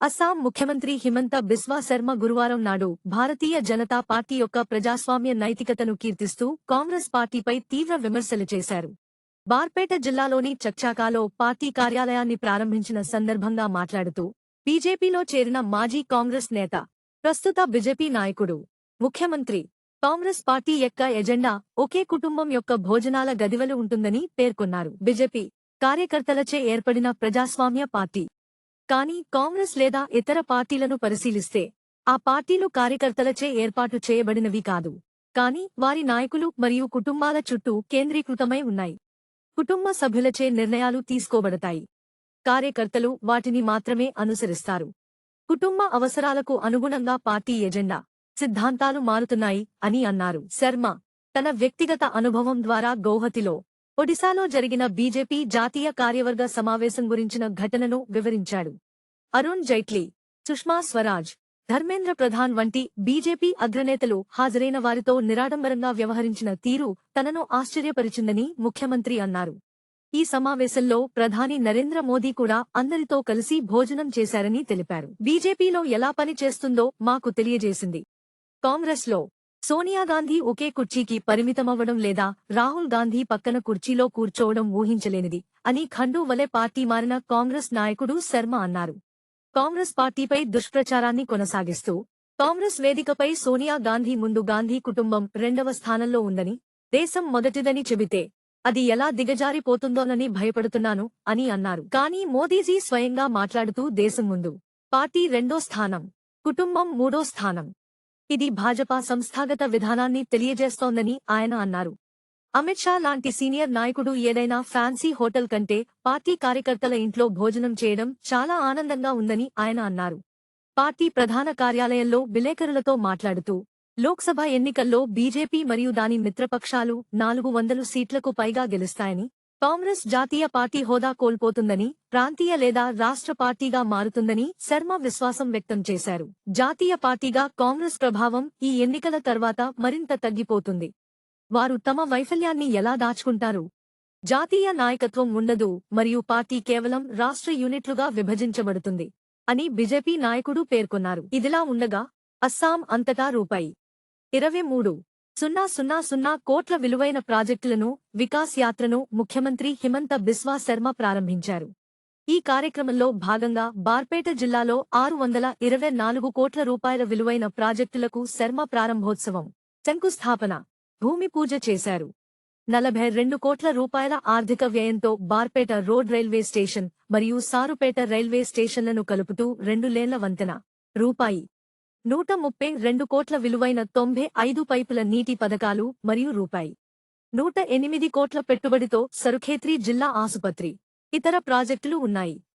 అస్సాం ముఖ్యమంత్రి హిమంత బిస్వా శర్మ గురువారం నాడు భారతీయ జనతా పార్టీ యొక్క ప్రజాస్వామ్య నైతికతను కీర్తిస్తూ కాంగ్రెస్ పార్టీపై తీవ్ర విమర్శలు చేశారు. బార్పేట జిల్లాలోని చక్చాకాలో పార్టీ కార్యాలయాన్ని ప్రారంభించిన సందర్భంగా మాట్లాడుతూ బీజేపీలో చేరిన మాజీ కాంగ్రెస్ నేత ప్రస్తుత బీజేపీ నాయకుడు ముఖ్యమంత్రి కాంగ్రెస్ పార్టీ యొక్క ఎజెండా ఒకే కుటుంబం యొక్క భోజనాల గదివలు ఉంటుందని పేర్కొన్నారు. బీజేపీ కార్యకర్తలచే ఏర్పడిన ప్రజాస్వామ్య పార్టీ కానీ కాంగ్రెస్ లేదా ఇతర పార్టీలను పరిశీలిస్తే ఆ పార్టీలు కార్యకర్తలచే ఏర్పాటు చేయబడినవి కాదు. కానీ వారి నాయకులు మరియు కుటుంబాల చుట్టూ కేంద్రీకృతమై ఉన్నాయి. కుటుంబ సభ్యులచే నిర్ణయాలు తీసుకోబడతాయి. కార్యకర్తలు వాటిని మాత్రమే అనుసరిస్తారు. కుటుంబ అవసరాలకు అనుగుణంగా పార్టీ ఎజెండా సిద్ధాంతాలు మారుతున్నాయి అని అన్నారు శర్మ. తన వ్యక్తిగత అనుభవం ద్వారా గౌహతిలో ఒడిశాలో జరిగిన బీజేపీ జాతీయ కార్యవర్గ సమావేశం గురించిన ఘటనను వివరించాడు. అరుణ్ జైట్లీ సుష్మా స్వరాజ్ ధర్మేంద్ర ప్రధాన్ వంటి బీజేపీ అగ్రనేతలు హాజరైన వారితో నిరాడంబరంగా వ్యవహరించిన తీరు తనను ఆశ్చర్యపరిచిందని ముఖ్యమంత్రి అన్నారు. ఈ సమావేశంలో ప్రధాని నరేంద్ర మోదీ కూడా అందరితో కలిసి భోజనం చేశారని తెలిపారు. బీజేపీలో ఎలా పని చేస్తుందో మాకు తెలియజేసింది. కాంగ్రెస్లో సోనియా గాంధీ ఒకే కుర్చీకి పరిమితమవ్వడం లేదా రాహుల్ గాంధీ పక్కన కుర్చీలో కూర్చోవడం ఊహించలేనిది అని ఖండూ వలె పార్టీ మారిన కాంగ్రెస్ నాయకుడు శర్మ అన్నారు. కాంగ్రెస్ పార్టీపై దుష్ప్రచారాన్ని కొనసాగిస్తూ కాంగ్రెస్ వేదికపై సోనియా గాంధీ ముందు గాంధీ కుటుంబం రెండవ స్థానంలో ఉందని దేశం మొదటిదని చెబితే అది ఎలా దిగజారిపోతుందోనని భయపడుతున్నాను అని అన్నారు. కానీ మోదీజీ స్వయంగా మాట్లాడుతూ దేశం ముందు పార్టీ రెండో స్థానం కుటుంబం మూడో స్థానం ఇది భాజపా సంస్థాగత విధానాన్ని తెలియజేస్తోందని ఆయన అన్నారు. అమిత్ షా లాంటి సీనియర్ నాయకుడు ఏదైనా ఫ్యాన్సీ హోటల్ కంటే పార్టీ కార్యకర్తల ఇంట్లో భోజనం చేయడం చాలా ఆనందంగా ఉందని ఆయన అన్నారు. పార్టీ ప్రధాన కార్యాలయంలో విలేకరులతో మాట్లాడుతూ లోక్సభ ఎన్నికల్లో బీజేపీ మరియు దాని మిత్రపక్షాలు నాలుగు వందలు సీట్లకు పైగా గెలుస్తాయని కాంగ్రెస్ జాతీయ పార్టీ హోదా కోల్పోతుందని ప్రాంతీయ లేదా రాష్ట్ర పార్టీగా మారుతుందని శర్మ విశ్వాసం వ్యక్తం చేశారు. జాతీయ పార్టీగా కాంగ్రెస్ ప్రభావం ఈ ఎన్నికల తర్వాత మరింత తగ్గిపోతుంది. వారు తమ వైఫల్యాన్ని ఎలా దాచుకుంటారు? జాతీయ నాయకత్వం ఉండదు మరియు పార్టీ కేవలం రాష్ట్ర యూనిట్లుగా విభజించబడుతుంది అని బీజేపీ నాయకుడు పేర్కొన్నారు. ఇదిలా ఉండగా అస్సాం అంతటా రూపాయి ఇరవై మూడు సున్నా సున్నా సున్నా కోట్ల విలువైన ప్రాజెక్టులను వికాస్ యాత్రను ముఖ్యమంత్రి హిమంత బిస్వా శర్మ ప్రారంభించారు. ఈ కార్యక్రమంలో భాగంగా బార్పేట జిల్లాలో ఆరు వందల ఇరవై నాలుగు కోట్ల రూపాయల విలువైన ప్రాజెక్టులకు శర్మ ప్రారంభోత్సవం శంకుస్థాపన భూమి పూజ చేశారు. నలభై రెండు కోట్ల రూపాయల ఆర్థిక వ్యయంతో బార్పేట రోడ్ రైల్వే స్టేషన్ మరియు సారుపేట రైల్వే స్టేషన్లను కలుపుతూ రెండు లేన్ల వంతెన రూపాయి నూట ముప్పై రెండు కోట్ల విలువైన తొంభై ఐదు పైపుల నీటి పథకాలు మరియు రూపాయి. నూట ఎనిమిది కోట్ల పెట్టుబడితో సరుఖేత్రి జిల్లా ఆసుపత్రి. ఇతర ప్రాజెక్టులు ఉన్నాయి.